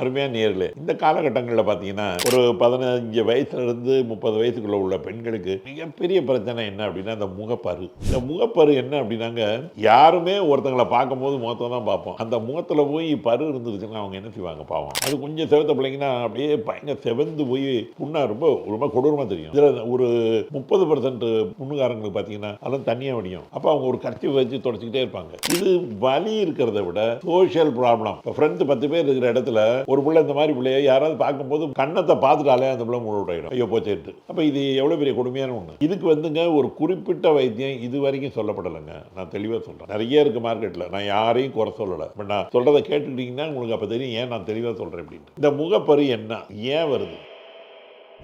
அருமையாக நேரில் இந்த காலகட்டங்களில் பார்த்தீங்கன்னா ஒரு பதினஞ்சு வயசுலேருந்து முப்பது வயசுக்குள்ள உள்ள பெண்களுக்கு மிகப்பெரிய பிரச்சனை என்ன அப்படின்னா இந்த முகப்பரு. இந்த முகப்பரு என்ன அப்படின்னாங்க யாருமே ஒருத்தங்களை பார்க்கும்போது முகத்தை தான் பார்ப்போம். அந்த முகத்தில் போய் பரு இருந்துருச்சுன்னா அவங்க என்ன செய்வாங்க பாவம். அது கொஞ்சம் செவத்த பிள்ளைங்கன்னா அப்படியே பயங்கர செவந்து போய் புண்ணா ரொம்ப ரொம்ப கொடூரமாக தெரியும். இதில் ஒரு முப்பது பர்சன்ட் புண்ணுக்காரங்களுக்கு பார்த்தீங்கன்னா அதெல்லாம் தண்ணியாக வடியும். அப்போ அவங்க ஒரு கட்சி வச்சு தொடச்சிக்கிட்டே இருப்பாங்க. இது வலி இருக்கிறத விட சோஷியல் ப்ராப்ளம் இப்போ ஃப்ரெண்ட்ஸ் பத்து பேர் இருக்கிற இடத்துல ஒரு பிள்ளை இந்த மாதிரி பிள்ளைய யாராவது பார்க்கும்போது கண்ணத்தை பார்த்துட்டாலே அந்த பிள்ளை முழுவிடும் ஐயோ போச்சேட்டு அப்போ இது எவ்வளோ பெரிய கொடுமையான ஒன்று இதுக்கு வந்துங்க ஒரு குறிப்பிட்ட வைத்தியம் இது வரைக்கும் சொல்லப்படலைங்க. நான் தெளிவாக சொல்கிறேன் நிறைய இருக்குது மார்க்கெட்டில் நான் யாரையும் குறை சொல்லலை. இப்போ நான் சொல்கிறத கேட்டுக்கிட்டிங்கன்னா உங்களுக்கு அப்போ தெரியும். ஏன் நான் தெளிவாக சொல்கிறேன் அப்படின்ட்டு இந்த முகப்பரு என்ன? ஏன் வருது?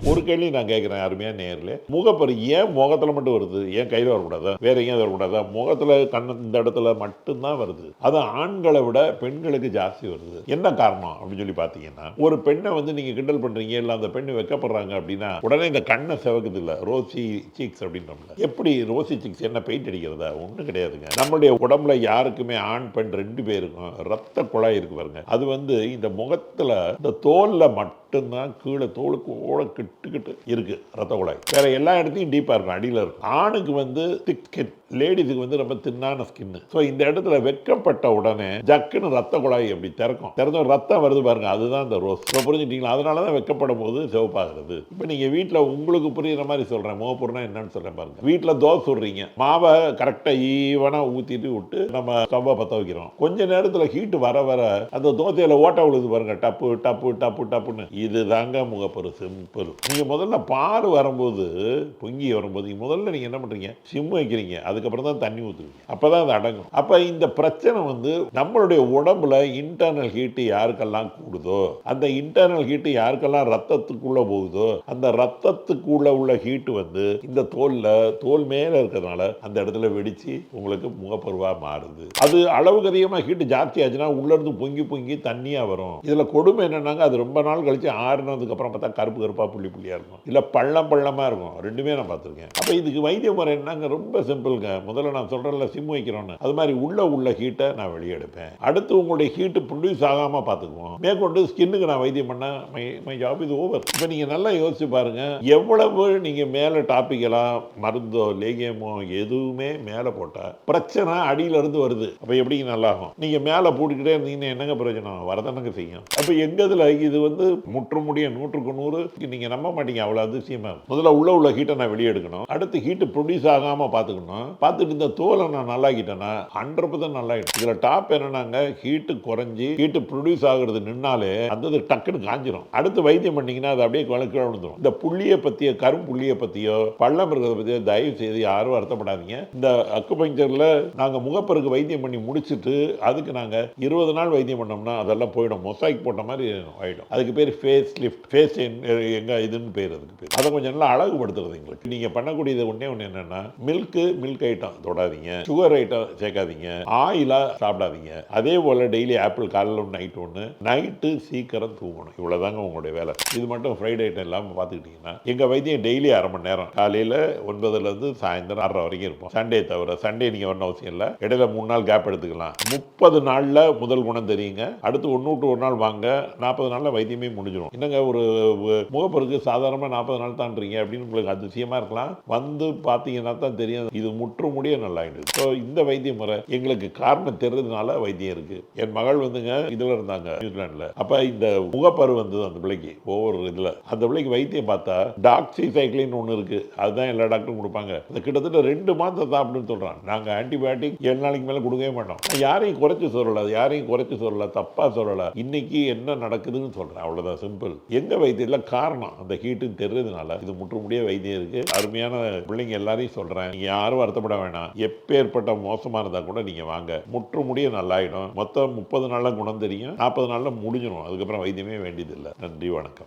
ஒரு கேள்வி நான் கேட்குறேன் அருமையாக நேரில். முகப்பரு ஏன் முகத்தில் மட்டும் வருது? ஏன் கையில் வரக்கூடாதா? வேற எங்கேயும் வரக்கூடாதா? முகத்தில் கண்ணு இந்த இடத்துல மட்டும்தான் வருது. அது ஆண்களை விட பெண்களுக்கு ஜாஸ்தி வருது. என்ன காரணம் அப்படின்னு சொல்லி பார்த்தீங்கன்னா ஒரு பெண்ணை வந்து நீங்கள் கிண்டல் பண்ணுறீங்க இல்லை அந்த பெண்ணு வைக்கப்படுறாங்க அப்படின்னா உடனே இந்த கண்ணை செவக்குது இல்லை ரோசி சீக்ஸ் அப்படின்றோம்ல. எப்படி ரோசி சீக்ஸ் என்ன பெயிண்ட் அடிக்கிறதா? ஒன்றும் கிடையாதுங்க. நம்மளுடைய உடம்புல யாருக்குமே ஆண் பெண் ரெண்டு பேருக்கும் ரத்த குழாய் இருக்கு பாருங்க. அது வந்து இந்த முகத்தில் இந்த தோலில் மட்டும்தான் கீழே தோலுக்கு ஓட கிட்டுக்கிட்டு இருக்கு ரத்த குழாய். வேற எல்லா இடத்தையும் டீப்பாக இருக்கும் அடியில் இருக்கும். ஆணுக்கு வந்து திக்கெட் லேடிஸுக்கு வந்து ரொம்ப தின்னான ஸ்கின்னு ஸோ இந்த இடத்துல வெட்கப்பட்ட உடனே ஜக்குன்னு ரத்த குழாய் அப்படி திறக்கும். திறந்த ரத்தம் வருது பாருங்க அதுதான் இந்த ரோஸ் இப்போ புரிஞ்சுட்டீங்களா? அதனால தான் வெட்கப்படும் போது சிவப்பாகிறது இப்போ நீங்கள் வீட்டில் உங்களுக்கு புரியுற மாதிரி சொல்கிறேன் மோப்பூர்னா என்னன்னு சொல்கிறேன் பாருங்க. வீட்டில் தோசை சுடுறீங்க. மாவை கரெக்டாக ஈவனாக ஊற்றிட்டு விட்டு நம்ம ஸ்டவ்வை பற்ற வைக்கிறோம். கொஞ்ச நேரத்தில் ஹீட்டு வர வர அந்த தோசையில் ஓட்ட விழுது பாருங்க. டப்பு டப்பு டப்பு டப்புன்னு. இது தாங்க முகப்பொரு சிம்பிள் நீங்கள் முதல்ல பால் வரும்போது பொங்கி வரும்போது முதல்ல நீங்கள் என்ன பண்ணுறீங்க சிம் வைக்கிறீங்க. அது அதுக்கப்புறம் தான் தண்ணி ஊற்றுவீங்க அப்போ தான் அது அடங்கும். அப்போ இந்த பிரச்சனை வந்து நம்மளுடைய உடம்புல இன்டர்னல் ஹீட்டு யாருக்கெல்லாம் கூடுதோ அந்த இன்டர்னல் ஹீட்டு யாருக்கெல்லாம் ரத்தத்துக்குள்ளே போகுதோ அந்த ரத்தத்துக்குள்ளே உள்ள ஹீட்டு வந்து இந்த தோலில் தோல் மேலே இருக்கிறதுனால அந்த இடத்துல வெடித்து உங்களுக்கு முகப்பருவாக மாறுது. அது அளவுக்கு அதிகமாக ஹீட்டு ஜாஸ்தி ஆச்சுன்னா உள்ளேருந்து பொங்கி பொங்கி தண்ணியாக வரும். இதில் கொடுமை என்னன்னாங்க அது ரொம்ப நாள் கழிச்சு ஆறுனதுக்கப்புறம் பார்த்தா கருப்பு கருப்பாக புள்ளி புள்ளியாக இருக்கும். இல்லை பள்ளம் பள்ளமாக இருக்கும். ரெண்டுமே நான் பார்த்துருக்கேன். அப்போ இதுக்கு வைத்திய முறை என்னங்க? ரொம்ப சிம்பிளுங்க முதல்ல நான் சொல்கிறேன்ல சிம் வைக்கிறோன்னு அது மாதிரி உள்ள உள்ள ஹீட்டை நான் வெளியே எடுப்பேன் அடுத்து உங்களுடைய ஹீட்டு ப்ரொடியூஸ் ஆகாமல் பார்த்துக்குவோம். மேற்கொண்டு ஸ்கின்னுக்கு நான் வைத்தியம் பண்ண மை மை ஜாப் இது ஓவர் இப்போ நீங்கள் நல்லா யோசிச்சு பாருங்க எவ்வளவு நீங்கள் மேலே டாப்பிக்கெல்லாம் மருந்தோ லேகியமோ எதுவுமே மேலே போட்டால் பிரச்சனை அடியிலேருந்து வருது. அப்போ எப்படி நல்லாகும்? நீங்கள் மேலே போட்டுக்கிட்டே இருந்தீங்கன்னா என்னங்க பிரயோஜனம்? வரதானங்க செய்யும். அப்போ எங்கதில் இது வந்து முற்றுமுடிய நூற்றுக்கு நூறு நீங்கள் நம்ப மாட்டீங்க. அவ்வளோ அதிசயமாக முதல்ல உள்ள உள்ள ஹீட்டை நான் வெளியே எடுக்கணும் அடுத்து ஹீட்டு ப்ரொடியூஸ் ஆகாமல் பார்த்துக்கணும். பார்த்துட்டு இந்த தோலை நான் நல்லாக்கிட்டேன்னா ஹண்ட்ரட் பர்சன்ட் நல்லாகிடும் இதில் டாப் என்னன்னாங்க ஹீட்டு குறைஞ்சி ஹீட்டு ப்ரொடியூஸ் ஆகுறது நின்னாலே அந்த இது டக்குன்னு காஞ்சிரும். அடுத்து வைத்தியம் பண்ணிங்கன்னா அது அப்படியே கீழே விழுந்துடும் இந்த புள்ளியை பற்றியோ கரும்புள்ளியை பற்றியோ பள்ளம் இருக்கிறத பற்றியோ தயவு செய்து யாரும் வருத்தப்படாதீங்க. இந்த அக்குபஞ்சரில் நாங்கள் முகப்பருக்கு வைத்தியம் பண்ணி முடிச்சுட்டு அதுக்கு நாங்கள் இருபது நாள் வைத்தியம் பண்ணோம்னா அதெல்லாம் போயிடும். மொசாய்க் போட்ட மாதிரி ஆகிடும் அதுக்கு பேர் ஃபேஸ் லிஃப்ட் ஃபேஸ் எங்கே இதுன்னு பேர் அதுக்கு பேர். அதை கொஞ்சம் நல்லா அழகுபடுத்துறது எங்களுக்கு. நீங்கள் பண்ணக்கூடியது ஒன்றே ஒன்று என்னென்னா மில்க்கு மில்க் ஐட்டம் தொடாதீங்க. சுகர் ஐட்டம் சேர்க்காதீங்க. ஆயிலாக சாப்பிடாதீங்க. அதே போல் டெய்லி ஆப்பிள் காலையில் ஒன்று நைட் ஒன்று நைட்டு சீக்கிரம் தூங்கணும். இவ்வளோதாங்க உங்களுடைய வேலை. இது மட்டும் ஃப்ரைடே ஐட்டம் இல்லாமல் பார்த்துக்கிட்டிங்கன்னா எங்கள் வைத்தியம் டெய்லி அரை மணி நேரம். காலையில் ஒன்பதுலேருந்து சாயந்தரம் ஆறரை வரைக்கும் இருப்போம். சண்டே தவிர சண்டே நீங்கள் வரணும் அவசியம் இல்லை. இடையில மூணு நாள் கேப் எடுத்துக்கலாம். முப்பது நாளில் முதல் குணம் தெரியுங்க. அடுத்து ஒன்று விட்டு ஒரு நாள் வாங்க. நாற்பது நாளில் வைத்தியமே முடிஞ்சிடும். என்னங்க ஒரு முகப்பருக்கு சாதாரணமாக நாற்பது நாள் தான்றீங்க அப்படின்னு உங்களுக்கு அதிசயமாக இருக்கலாம். வந்து பார்த்தீங்கன்னா தான் தெரியும். இது முற்று முடிய நல்லாயிடுது. ஸோ இந்த வைத்திய முறை எங்களுக்கு காரணம் தெரிஞ்சதுனால வைத்தியம் இருக்குது என் மகள் வந்துங்க இதில் இருந்தாங்க நியூசிலாண்டில் அப்போ இந்த முகப்பரு வந்தது அந்த பிள்ளைக்கு ஒவ்வொரு இதில். அந்த பிள்ளைக்கு வைத்தியம் பார்த்தா டாக்ஸி சைக்கிளின்னு ஒன்று இருக்குது அதுதான் எல்லா டாக்டரும் கொடுப்பாங்க. அது கிட்டத்தட்ட ரெண்டு மாதம் சாப்பிடுன்னு சொல்கிறான் நாங்கள் ஆன்டிபயோட்டிக் ஏழு நாளைக்கு மேலே கொடுக்கவே மாட்டோம். யாரையும் குறைச்சி சொல்லலை. அது யாரையும் குறைச்சி சொல்லலை தப்பாக சொல்லலை. இன்னைக்கு என்ன நடக்குதுன்னு சொல்கிறேன் அவ்வளோதான் சிம்பிள் எங்கள் வைத்தியத்தில் காரணம் அந்த ஹீட்டுன்னு தெரிஞ்சதுனால இது முற்றுமுடிய வைத்தியம் இருக்குது அருமையான பிள்ளைங்க எல்லாரையும் சொல்கிறேன் நீங்கள் யாரும் வருத்தப்பட வேணாம். எப்பேற்பட்ட மோசமாக இருந்தால் கூட நீங்கள் வாங்க. முற்று முடிய நல்லாயிடும். மொத்தம் முப்பது நாளில் குணம் தெரியும். நாற்பது நாளில் முடிஞ்சிடும் அதுக்கப்புறம் வைத்தியமே வேண்டியதில்லை. நன்றி வணக்கம்.